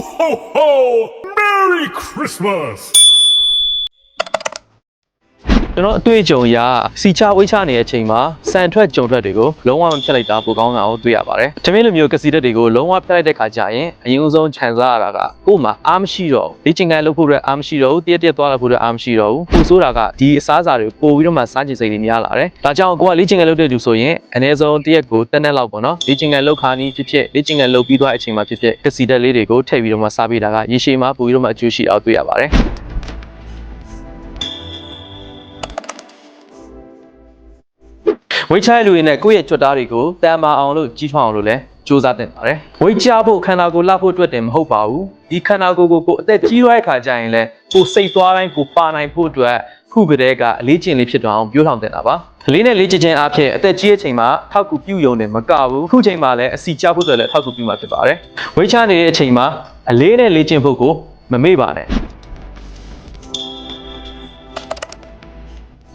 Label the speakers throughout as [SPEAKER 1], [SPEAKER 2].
[SPEAKER 1] ho, ho! Merry Christmas!
[SPEAKER 2] ကျွန်တော်အတွေ့အကြုံအရစီချဝိတ်ချနေတဲ့အချိန်မှာစံထွက်ကြုံထွက်တွေကိုလုံးဝမဖြတ်လိုက်တာပိုကောင်းတာကိုတွေ့ရပါတယ်။တမင်းလိုမျိုးကစီတက်တွေကိုလုံးဝဖြတ်လိုက်တဲ့ခါကျရင်အရင်ဦးဆုံးခြံစားရတာကကို့မှာအားမရှိတော့ဘူး။လေ့ကျင့်ခန်းလုပ်ဖို့အတွက်အားမရှိတော့ဘူး။တရက်တရက်သွားလာဖို့အတွက်အားမရှိတော့ဘူး။ပူဆိုးတာကဒီအစားအစာတွေပို့ပြီးတော့မှစားချင်စိတ်တွေများလာတယ်။ဒါကြောင့်ကိုကလေ့ကျင့်ခန်းလုပ်တဲ့သူဆိုရင်အနည်းဆုံးတရက်ကိုတစ်နှစ်လောက်ပေါ့နော်။လေ့ကျင့်ခန်းလုပ်ခါနီးဖြစ်ဖြစ်လေ့ကျင့်ခန်းလုပ်ပြီးသွားတဲ့အချိန်မှာဖြစ်ဖြစ်ကစီတက်လေးတွေကိုထည့်ပြီးတော့မှစားပေးတာကရေရှည်မှာပို့ပြီးတော့မှအကျိုးရှိအောင်တွေ့ရပါတယ်။ ဝိတ်ချတဲ့လူတွေနဲ့ကိုယ့်ရဲ့ကြွက်သားတွေကိုတန်မာအောင်လို့ကြီးထွားအောင်လို့လည်းစူးစမ်းတင်ပါတယ်။ဝိတ်ချဖို့ခန္ဓာကိုယ်လှဖို့အတွက်တင်မဟုတ်ပါဘူး။ဒီခန္ဓာကိုယ်ကိုကိုယ်အသက်ကြီးရတဲ့ခါကျရင်လည်းကိုယ်စိတ်သွားတိုင်းကိုပါနိုင်ဖို့အတွက်ခုကတည်းကအလေးကျင့်လေးဖြစ်သွားအောင်ပြောထောင်တင်တာပါ။အလေးနဲ့လေးကျင့်ခြင်းအဖြစ်အသက်ကြီးတဲ့ချိန်မှာထောက်ကူပြုယုံတယ်မကဘူး။ခုချိန်မှာလည်းအစီချဖို့ဆိုလည်းထောက်ကူပြုမှာဖြစ်ပါတယ်။ဝိတ်ချနေတဲ့အချိန်မှာအလေးနဲ့လေးကျင့်ဖို့ကိုမမေ့ပါနဲ့။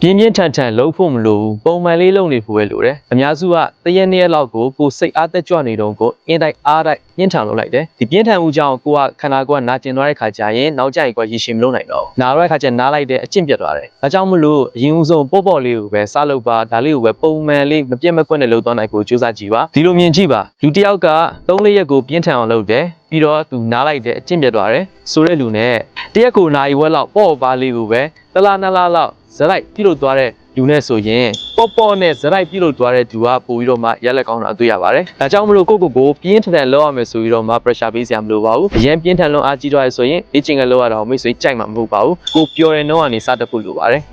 [SPEAKER 2] ပြင်းပြင်းထန်ထန်လှုပ်ဖို့မလိုဘူးပုံမှန်လေးလုပ်နေဖို့ပဲလိုတယ်အများစုကတရက်နှစ်ရက်လောက်ကိုကိုယ်စိတ်အားတက်ကြွနေတော့ကိုအင်းတိုက်အားတိုက်ပြင်းထန်လုပ်လိုက်တယ်ဒီပြင်းထန်မှုကြောင့်ကိုကခန္ဓာကိုယ်ကနာကျင်သွားတဲ့ခါကျရင်နောက်ကျရင်ကိုယ်ရည်ရှင်မလုပ်နိုင်တော့ဘူးနာတော့တဲ့ခါကျနားလိုက်တဲ့အကျင့်ပြတ်သွားတယ်ဒါကြောင့်မလို့အရင်ဦးဆုံးပေါ့ပေါ့လေးကိုပဲစားလုပ်ပါဒါလေးကိုပဲပုံမှန်လေးမပြတ်မကွက်နဲ့လုပ်သွားနိုင်ဖို့ကြိုးစားကြည့်ပါဒီလိုမြင်ကြည့်ပါလူတစ်ယောက်က၃၄ရက်ကိုပြင်းထန်အောင်လုပ်တယ်ပြီးတော့သူနားလိုက်တဲ့အကျင့်ပြတ်သွားတယ်ဆိုတဲ့လူနဲ့တရက်ကိုနာရီဝက်လောက်ပေါ့ပါလေးကိုပဲတစ်လားနှစ်လားလောက် ဇက်လိုက်ပြုတ်သွားတဲ့လူနဲ့ဆိုရင်ပေါ့ပေါ့နဲ့ဇက်လိုက်ပြုတ်လို့သွားတဲ့သူကပို့ပြီးတော့မှရက်လက်ကောင်းတာတွေ့ရပါတယ်။ဒါကြောင့်မလို့ကိုယ့်ကိုယ်ကိုပြင်းထန်ထန်လောက်ရမယ်ဆိုပြီးတော့မှ pressure ပေးစရာမလိုပါဘူး။အရင်ပြင်းထန်လုံးအားကြီးတော့ရဆိုရင်လေ့ကျင့်ခန်းလောက်ရတော့မိတ်ဆွေကြိုက်မှာမဟုတ်ပါဘူး။ကိုပျော်တဲ့နှုံးကနေစတတ်ဖို့လိုပါတယ်။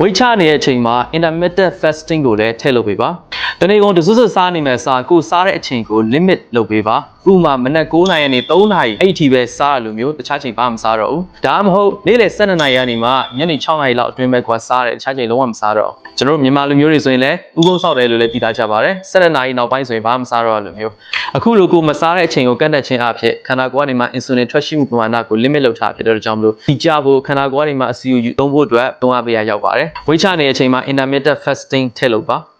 [SPEAKER 2] ဝိတ်ချနေတဲ့အချိန်မှာ intermittent fasting ကိုလည်းထည့်လုပ်ပေးပါ။ တနေ့ကုန်တစွတ်စွတ်စားနေမယ်စားကိုစားတဲ့အချိန်ကို limit လုပ်ပေးပါ။ဥပမာမနက်9နာရီကနေ3နာရီအဲ့ဒီပဲစားရလို့မျိုးတခြားချိန်ဘာမှမစားတော့ဘူး။ဒါမှမဟုတ်နေ့လယ်12နာရီကနေမှညနေ6နာရီလောက်အတွင်းပဲကွာစားတယ်တခြားချိန်လုံးဝမစားတော့ဘူး။ကျွန်တော်တို့မြန်မာလူမျိုးတွေဆိုရင်လည်းဥပုံဆောက်တယ်လို့လည်းသိထားကြပါတယ်။12နာရီနောက်ပိုင်းဆိုရင်ဘာမှမစားတော့လို့မျိုး။အခုလိုကိုမစားတဲ့အချိန်ကိုကန့်တက်ခြင်းအဖြစ်ခန္ဓာကိုယ်ကနေမှ insulin ထွက်ရှိမှုပမာဏကို limit လုပ်ထားဖြစ်တဲ့ကြောင့်မလို့ဒီကြဖို့ခန္ဓာကိုယ်ကနေမှအစီအယူသုံးဖို့အတွက်သုံးအားပေးရရောက်ပါတယ်။ဝိတ်ချနေတဲ့အချိန်မှာ intermittent fasting ထည့်လို့ပါ။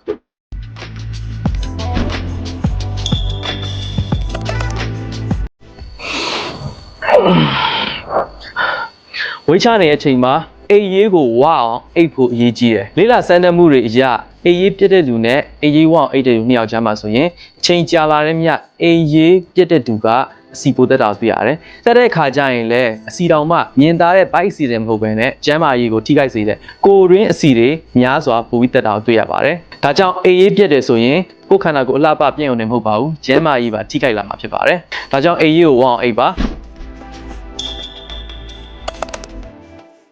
[SPEAKER 2] ဝိတ်ချနေတဲ့အချိန်မှာအိပ်ရေးကိုဝအောင်အိပ်ဖို့အရေးကြီးတယ်လေးလာစမ်းတဲ့မှုတွေအရအိပ်ရေးပြတ်တဲ့လူနဲ့အိပ်ရေးဝအောင်အိပ်တဲ့လူနှစ်ယောက်ကြားမှာဆိုရင်အချိန်ကြာလာတဲ့မြအိပ်ရေးပြတ်တဲ့သူကအစီပိုတက်တာတွေ့ရတယ်။တက်တဲ့ခါကျရင်လည်းအစီတောင်မှမြင်သားတဲ့ဘိုက်စီတယ်မဟုတ်ဘဲနဲ့ကျမ်းမာရေးကိုထိခိုက်စေတဲ့ကိုရင်းအစီတွေများစွာပိုပြီးတက်တာကိုတွေ့ရပါတယ်။ဒါကြောင့်အိပ်ရေးပြတ်တယ်ဆိုရင်ကိုယ်ခန္ဓာကိုယ်အလှပပြည့်ုံနေမဟုတ်ပါဘူး။ကျမ်းမာရေးပါထိခိုက်လာမှာဖြစ်ပါတယ်။ဒါကြောင့်အိပ်ရေးကိုဝအောင်အိပ်ပါ။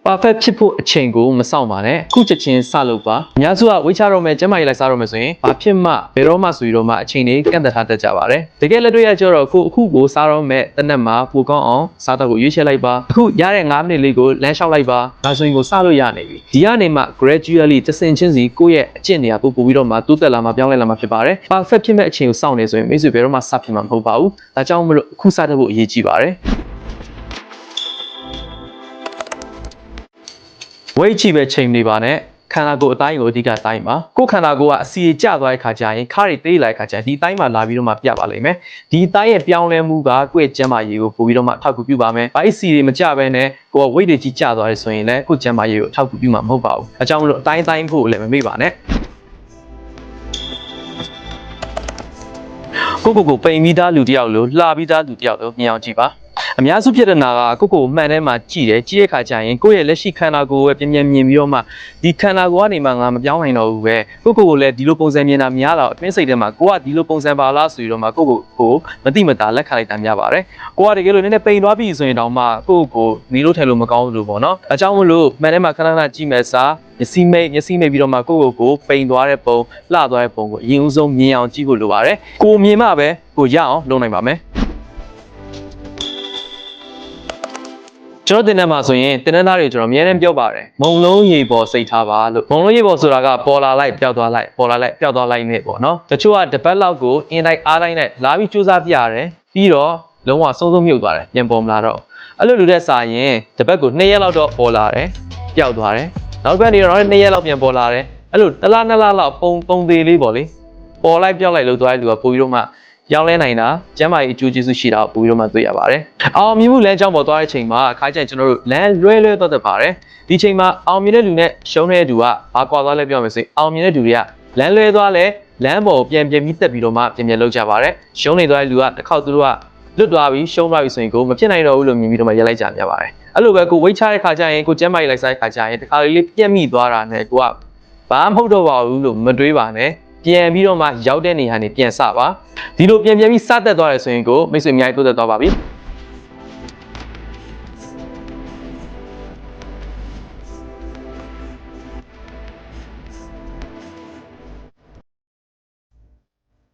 [SPEAKER 2] perfect ဖြစ်ဖို့အချိန်ကိုမစောင့်ပါနဲ့ခုချက်ချင်းစလုပ်ပါအများစုကဝိတ်ချတော့မယ်ကျမကြီးလိုက်စားတော့မယ်ဆိုရင်ဘာဖြစ်မှဘယ်တော့မှဆိုပြီးတော့မှအချိန်လေးကန့်သက်ထားတတ်ကြပါတယ်တကယ်လက်တွေ့ရကြတော့ခုအခုကိုစားတော့မယ်တနက်မှာပိုကောင်းအောင်စားတော့ကိုရွေးချယ်လိုက်ပါအခုရတဲ့9မိနစ်လေးကိုလမ်းလျှောက်လိုက်ပါဒါဆိုရင်ကိုစလို့ရနေပြီဒီကနေမှ gradually တဆင်ချင်းစီကိုယ့်ရဲ့အကျင့်တွေကပို့ပို့ပြီးတော့မှတိုးတက်လာမှပြောင်းလဲလာမှဖြစ်ပါတယ် perfect ဖြစ်မဲ့အချိန်ကိုစောင့်နေဆိုရင်မိတ်ဆွေဘယ်တော့မှစဖြစ်မှာမဟုတ်ပါဘူးဒါကြောင့်မလို့အခုစတတ်ဖို့အရေးကြီးပါတယ် ဝိတ်ချီပဲချိန်နေပါနဲ့ခန္ဓာကိုယ်အတိုင်းကိုအဓိကတိုင်းပါကိုယ်ခန္ဓာကိုယ်ကအစီကျသွားတဲ့ခါကျရင်ခါတွေသေးလာတဲ့ခါကျရင်ဒီအတိုင်းမှာလာပြီးတော့မှပြပါလိမ့်မယ်ဒီအတိုင်းရဲ့ပြောင်းလဲမှုကကိုယ့်ရဲ့ကျန်းမာရေးကိုပို့ပြီးတော့မှအထောက်အကူပြုပါမယ်ဘိုက်စီတွေမကြဘဲနဲ့ကိုယ်ကဝိတ်တွေကြီးကျသွားတယ်ဆိုရင်လည်းကိုယ့်ကျန်းမာရေးကိုအထောက်အကူပြုမှာမဟုတ်ပါဘူးအကြောင်းမလို့အတိုင်းတိုင်းဖို့လည်းမမေ့ပါနဲ့ကိုကိုကိုပိန်ပြီးသားလူတယောက်လို့လှပြီးသားလူတယောက်လို့မြင်အောင်ကြည့်ပါ အများစုဖြစ်တဲ့နာကကိုကိုကိုမှန်ထဲမှာကြည့်တယ်ကြည့်တဲ့ခါကျရင်ကိုယ့်ရဲ့လက်ရှိခန္ဓာကိုယ်ပဲပြင်းပြင်းမြင်ပြီးတော့မှဒီခန္ဓာကိုယ်ကနေမှငါမပြောင်းနိုင်တော့ဘူးပဲကိုကိုကိုလည်းဒီလိုပုံစံမြင်တာများတော့အတွင်းစိတ်ထဲမှာကိုကဒီလိုပုံစံပါလားဆိုပြီးတော့မှကိုကိုကိုမတိမတာလက်ခံလိုက်တာများပါတယ်ကိုကတကယ်လို့နည်းနည်းပိန်သွားပြီဆိုရင်တောင်မှကိုကိုနေလို့ထိုင်လို့မကောင်းဘူးလို့ပေါ့နော်အကြောင်းမလို့မှန်ထဲမှာခဏခဏကြည့်မယ်စားမျက်စိမိတ်မျက်စိမိတ်ပြီးတော့မှကိုကိုကိုပိန်သွားတဲ့ပုံလှသွားတဲ့ပုံကိုအရင်ဦးဆုံးမြင်အောင်ကြည့်ဖို့လိုပါတယ်ကိုမြင်မှပဲကိုရအောင်လုပ်နိုင်ပါမယ် ကျွန်တော်တင်တဲ့မှာဆိုရင်တင်တဲ့သားတွေကျွန်တော်အများနဲ့ပြောပါတယ်မုံလုံးရေပေါ်စိတ်ထားပါလို့မုံလုံးရေပေါ်ဆိုတာကပေါ်လာလိုက်ပျောက်သွားလိုက်ပေါ်လာလိုက်ပျောက်သွားလိုက်နေပေါ့နော်တချို့ကတစ်ပတ်လောက်ကိုအင်းတိုင်းအားတိုင်းနဲ့လာပြီးစူးစမ်းပြရတယ်ပြီးတော့လုံးဝဆုံးဆုံးမြုပ်သွားတယ်ပြန်ပေါ်မလာတော့အဲ့လိုလူတဲ့စာရင်တစ်ပတ်ကို2ရက်လောက်တော့ပေါ်လာတယ်ပျောက်သွားတယ်နောက်တစ်ပတ်နေတော့2ရက်လောက်ပြန်ပေါ်လာတယ်အဲ့လိုတစ်လားနှစ်လားလောက်ပုံပုံသေးလေးပေါ့လေပေါ်လိုက်ပြောက်လိုက်လို့သွားတဲ့လူကပိုပြီးတော့မှ ရောင်းလဲနိုင်တာကျမ်းမာရေးအကျိုးကျေးဇူးရှိတာကိုပိုပြီးတော့မှတွေ့ရပါတယ်အောင်မြင်မှုလမ်းကြောင်းပေါ်သွားတဲ့ချိန်မှာအခါကျရင်ကျွန်တော်တို့လမ်းလွဲလွဲတော့တတ်ပါတယ်ဒီချိန်မှာအောင်မြင်တဲ့လူနဲ့ရှုံးတဲ့လူကဘာကွာသွားလဲပြောမယ်ဆိုရင်အောင်မြင်တဲ့လူတွေကလမ်းလွဲသွားလဲလမ်းပေါ်ကိုပြန်ပြန်ပြီးတက်ပြီးတော့မှပြန်ပြန်လောက်ကြပါတယ်ရှုံးနေသွားတဲ့လူကတစ်ခေါက်သူတို့ကလွတ်သွားပြီရှုံးသွားပြီဆိုရင်ကိုမဖြစ်နိုင်တော့ဘူးလို့မြင်ပြီးတော့မှရက်လိုက်ကြမြပါတယ်အဲ့လိုပဲကိုဝိတ်ချတဲ့ခါကျရင်ကိုကျမ်းမာရေးလိုက်စားတဲ့ခါကျရင်တခါလေးလေးပြက်မိသွားတာနဲ့ကိုကဘာမှမဟုတ်တော့ပါဘူးလို့မတွေးပါနဲ့ ပြန်ပြီးတော့မှရောက်တဲ့နေရာနေပြန်စပါဒီလိုပြန်ပြန်ပြီးစတက်သွားတယ်ဆိုရင်ကိုမိတ်ဆွေအများကြီးတိုးတက်သွားပါပြီ